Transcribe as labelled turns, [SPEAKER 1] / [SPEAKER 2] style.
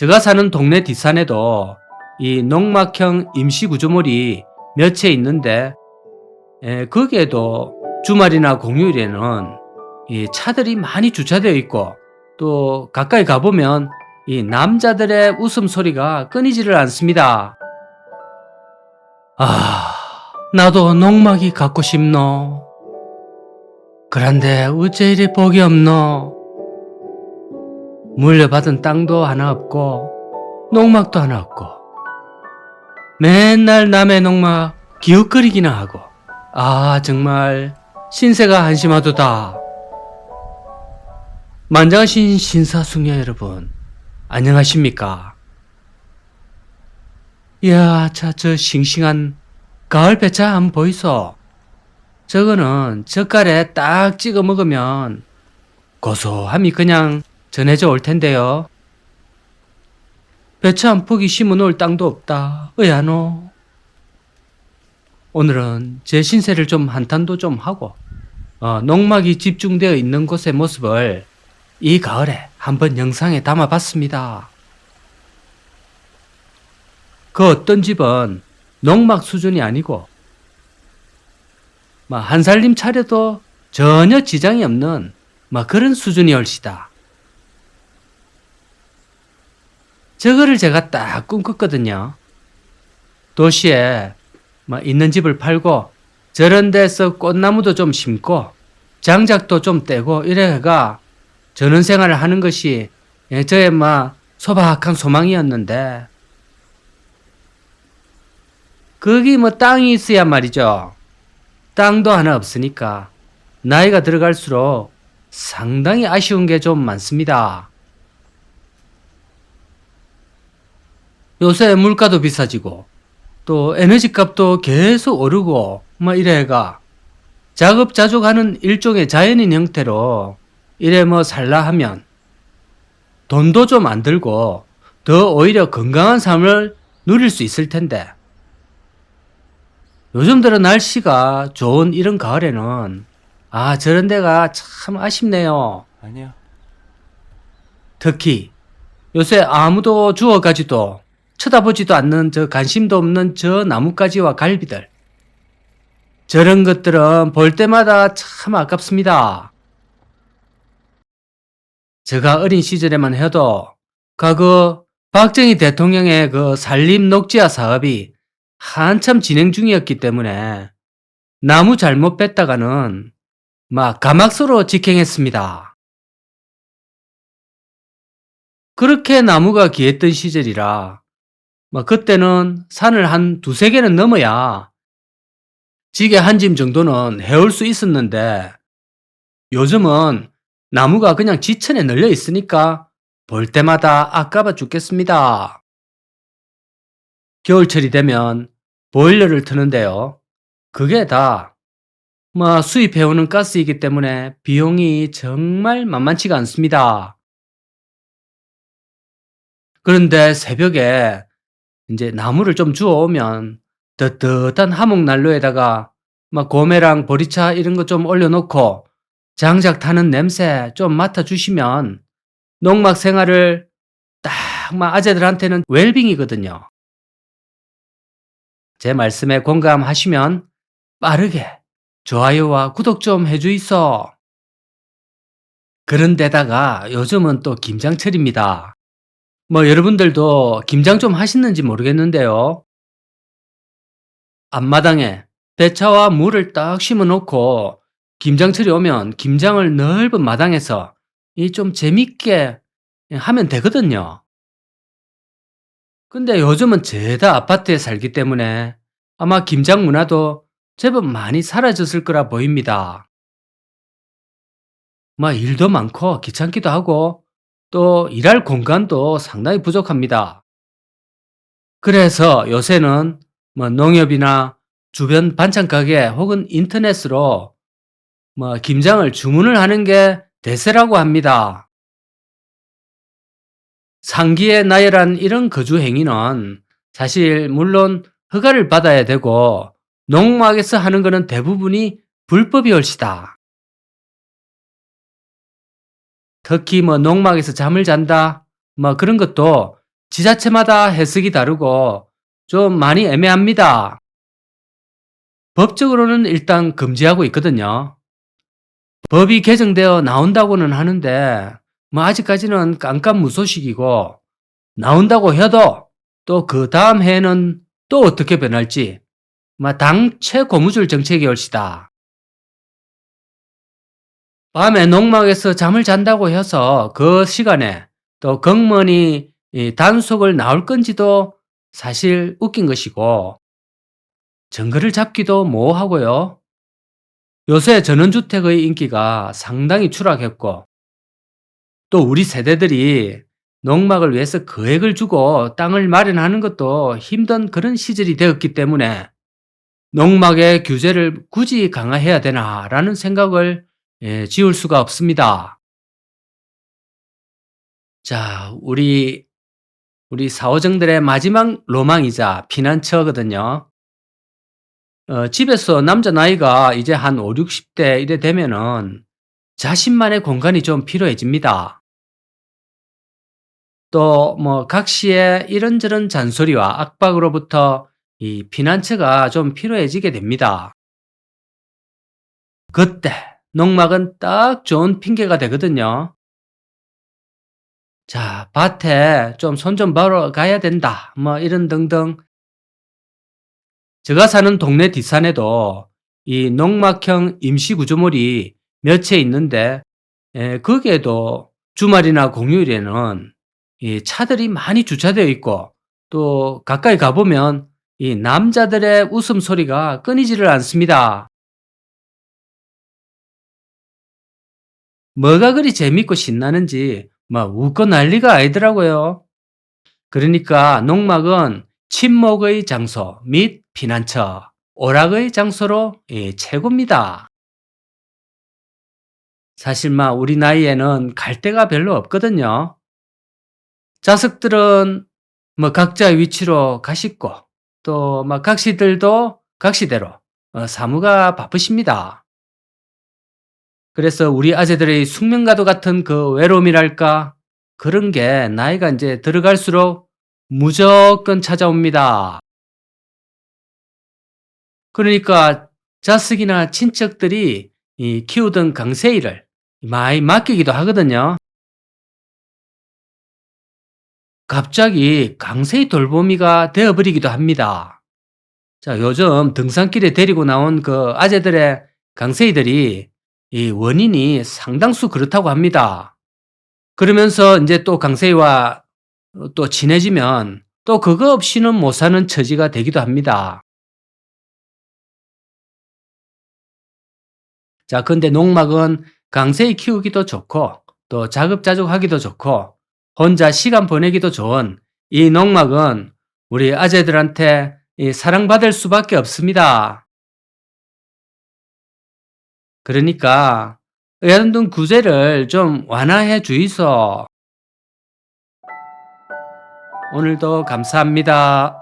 [SPEAKER 1] 제가 사는 동네 뒷산에도 이 농막형 임시 구조물이 몇 채 있는데 에, 거기에도 주말이나 공휴일에는 이 차들이 많이 주차되어 있고 또 가까이 가보면 이 남자들의 웃음소리가 끊이지를 않습니다. 아, 나도 농막이 갖고 싶노. 그런데 어째 이리 복이 없노? 물려받은 땅도 하나 없고 농막도 하나 없고 맨날 남의 농막 기웃거리기나 하고 아 정말 신세가 한심하도다. 만장하신 신사숙녀 여러분 안녕하십니까? 이야 자저 싱싱한 가을 배차 한번 보이소. 저거는 젓갈에 딱 찍어 먹으면 고소함이 그냥 전해져 올 텐데요. 배차 한 폭이 심어 놓을 땅도 없다. 의아노. 오늘은 제 신세를 좀 한탄도 좀 하고 어, 농막이 집중되어 있는 곳의 모습을 이 가을에 한번 영상에 담아봤습니다. 그 어떤 집은 농막 수준이 아니고 막 한살림 차려도 전혀 지장이 없는 막 그런 수준이 얼시다. 저거를 제가 딱 꿈꿨거든요. 도시에 막 있는 집을 팔고 저런 데서 꽃나무도 좀 심고 장작도 좀 떼고 이래가 전원 생활을 하는 것이 예, 저의 막 소박한 소망이었는데 거기 뭐 땅이 있어야 말이죠. 땅도 하나 없으니까 나이가 들어갈수록 상당히 아쉬운 게 좀 많습니다. 요새 물가도 비싸지고 또 에너지 값도 계속 오르고 뭐 이래가 자급자족하는 일종의 자연인 형태로 이래 뭐 살라 하면 돈도 좀 안 들고 더 오히려 건강한 삶을 누릴 수 있을 텐데 요즘 들어 날씨가 좋은 이런 가을에는 아 저런 데가 참 아쉽네요.
[SPEAKER 2] 아니야.
[SPEAKER 1] 특히 요새 아무도 주워가지도 쳐다보지도 않는 저 관심도 없는 저 나뭇가지와 갈비들. 저런 것들은 볼 때마다 참 아깝습니다. 제가 어린 시절에만 해도 과거 박정희 대통령의 그 산림 녹지화 사업이 한참 진행 중이었기 때문에 나무 잘못 뺐다가는 막 가막서로 직행했습니다. 그렇게 나무가 귀했던 시절이라 막 그때는 산을 한 두세 개는 넘어야 지게 한 짐 정도는 해올 수 있었는데 요즘은 나무가 그냥 지천에 널려 있으니까 볼 때마다 아까워 죽겠습니다. 겨울철이 되면 보일러를 트는데요. 그게 다 뭐 수입해오는 가스이기 때문에 비용이 정말 만만치가 않습니다. 그런데 새벽에 이제 나무를 좀 주워오면 떳떳한 화목난로에다가 막 고매랑 보리차 이런 거 좀 올려놓고 장작 타는 냄새 좀 맡아주시면 농막 생활을 딱 막 아재들한테는 웰빙이거든요. 제 말씀에 공감하시면 빠르게 좋아요와 구독 좀 해주이소. 그런데다가 요즘은 또 김장철입니다. 뭐 여러분들도 김장 좀 하시는지 모르겠는데요. 앞마당에 배차와 물을 딱 심어 놓고 김장철이 오면 김장을 넓은 마당에서 이 좀 재밌게 하면 되거든요. 근데 요즘은 죄다 아파트에 살기 때문에 아마 김장 문화도 제법 많이 사라졌을 거라 보입니다. 뭐 일도 많고 귀찮기도 하고 또 일할 공간도 상당히 부족합니다. 그래서 요새는 뭐 농협이나 주변 반찬 가게 혹은 인터넷으로 뭐 김장을 주문을 하는 게 대세라고 합니다. 상기에 나열한 이런 거주 행위는 사실 물론 허가를 받아야 되고 농막에서 하는 것은 대부분이 불법이 얼시다. 특히 뭐 농막에서 잠을 잔다 뭐 그런 것도 지자체마다 해석이 다르고 좀 많이 애매합니다. 법적으로는 일단 금지하고 있거든요. 법이 개정되어 나온다고는 하는데 뭐 아직까지는 깜깜무소식이고 나온다고 해도 또 그 다음 해에는 또 어떻게 변할지 뭐 당최 고무줄 정책이 올시다. 밤에 농막에서 잠을 잔다고 해서 그 시간에 또 경먼이 이 단속을 나올 건지도 사실 웃긴 것이고 증거를 잡기도 모호하고요. 요새 전원주택의 인기가 상당히 추락했고 또 우리 세대들이 농막을 위해서 거액을 주고 땅을 마련하는 것도 힘든 그런 시절이 되었기 때문에 농막의 규제를 굳이 강화해야 되나라는 생각을 예, 지울 수가 없습니다. 자, 우리 우리 사오정들의 마지막 로망이자 피난처거든요. 어, 집에서 남자 나이가 이제 한 5, 60대 이래 되면은 자신만의 공간이 좀 필요해집니다. 또 뭐 각시의 이런저런 잔소리와 압박으로부터 이 피난처가 좀 필요해지게 됩니다. 그때 농막은 딱 좋은 핑계가 되거든요. 자, 밭에 좀 손 좀 보러 가야 된다. 뭐 이런 등등. 제가 사는 동네 뒷산에도 이 농막형 임시구조물이 몇 채 있는데 에, 거기에도 주말이나 공휴일에는 이 차들이 많이 주차되어 있고 또 가까이 가보면 이 남자들의 웃음소리가 끊이지를 않습니다. 뭐가 그리 재밌고 신나는지 막 웃고 난리가 아니더라고요. 그러니까 농막은 친목의 장소 및 피난처, 오락의 장소로 예, 최고입니다. 사실 막 우리 나이에는 갈 데가 별로 없거든요. 자석들은 뭐 각자의 위치로 가시고 또 막 각시들도 각시대로 어, 사무가 바쁘십니다. 그래서 우리 아재들의 숙명과도 같은 그 외로움이랄까 그런 게 나이가 이제 들어갈수록 무조건 찾아옵니다. 그러니까 자식이나 친척들이 이 키우던 강세이를 많이 맡기기도 하거든요. 갑자기 강세이 돌보미가 되어버리기도 합니다. 자, 요즘 등산길에 데리고 나온 그 아재들의 강세이들이 이 원인이 상당수 그렇다고 합니다. 그러면서 이제 또 강세이와 또 친해지면 또 그거 없이는 못 사는 처지가 되기도 합니다. 자, 근데 농막은 강세히 키우기도 좋고 또 자급자족하기도 좋고 혼자 시간 보내기도 좋은 이 농막은 우리 아재들한테 이 사랑받을 수밖에 없습니다. 그러니까 의한동 구제를 좀 완화해 주이소. 오늘도 감사합니다.